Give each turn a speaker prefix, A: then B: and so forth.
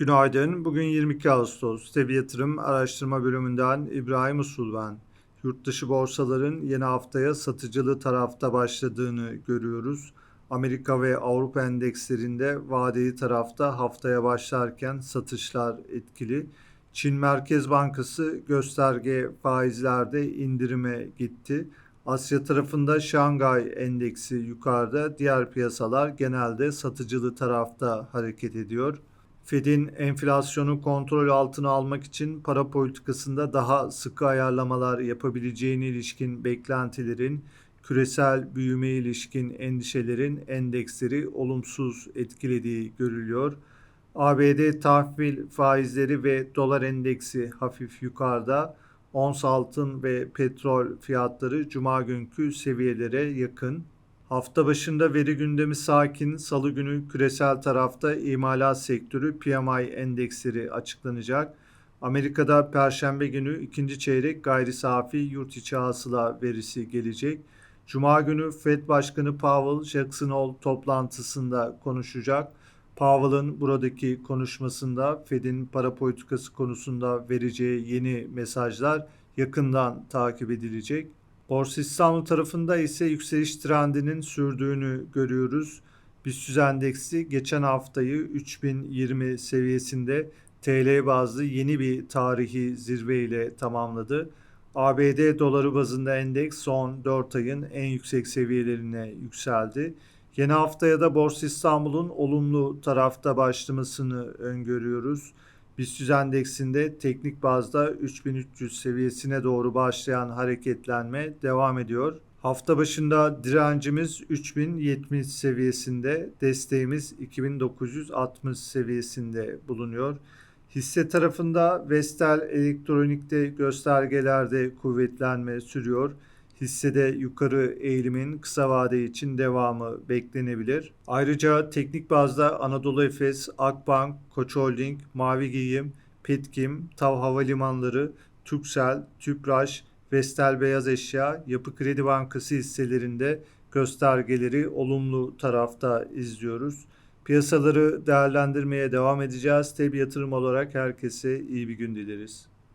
A: Günaydın. Bugün 22 Ağustos. Tebi Yatırım Araştırma Bölümünden İbrahim Usul ben. Yurt dışı borsaların yeni haftaya satıcılı tarafta başladığını görüyoruz. Amerika ve Avrupa endekslerinde vadeli tarafta haftaya başlarken satışlar etkili. Çin Merkez Bankası gösterge faizlerde indirime gitti. Asya tarafında Şangay endeksi yukarıda, diğer piyasalar genelde satıcılı tarafta hareket ediyor. Fed'in enflasyonu kontrol altına almak için para politikasında daha sıkı ayarlamalar yapabileceğine ilişkin beklentilerin, küresel büyüme ilişkin endişelerin endeksleri olumsuz etkilediği görülüyor. ABD tahvil faizleri ve dolar endeksi hafif yukarıda. Ons altın ve petrol fiyatları cuma günkü seviyelere yakın. Hafta başında veri gündemi sakin. Salı günü küresel tarafta imalat sektörü PMI endeksleri açıklanacak. Amerika'da perşembe günü ikinci çeyrek gayri safi yurt içi hasıla verisi gelecek. Cuma günü Fed Başkanı Powell Jackson Hole toplantısında konuşacak. Powell'ın buradaki konuşmasında Fed'in para politikası konusunda vereceği yeni mesajlar yakından takip edilecek. Borsa İstanbul tarafında ise yükseliş trendinin sürdüğünü görüyoruz. BIST endeksi geçen haftayı 3020 seviyesinde TL bazlı yeni bir tarihi zirve ile tamamladı. ABD doları bazında endeks son 4 ayın en yüksek seviyelerine yükseldi. Yeni haftaya da Borsa İstanbul'un olumlu tarafta başlamasını öngörüyoruz. BIST endeksinde teknik bazda 3300 seviyesine doğru başlayan hareketlenme devam ediyor. Hafta başında direncimiz 3070 seviyesinde, desteğimiz 2960 seviyesinde bulunuyor. Hisse tarafında Vestel Elektronik'te göstergelerde kuvvetlenme sürüyor. Hissede yukarı eğilimin kısa vade için devamı beklenebilir. Ayrıca teknik bazda Anadolu Efes, Akbank, Koç Holding, Mavi Giyim, Petkim, Tav Havalimanları, Türksel, Tüpraş, Vestel Beyaz Eşya, Yapı Kredi Bankası hisselerinde göstergeleri olumlu tarafta izliyoruz. Piyasaları değerlendirmeye devam edeceğiz. Tabi yatırım olarak herkese iyi bir gün dileriz.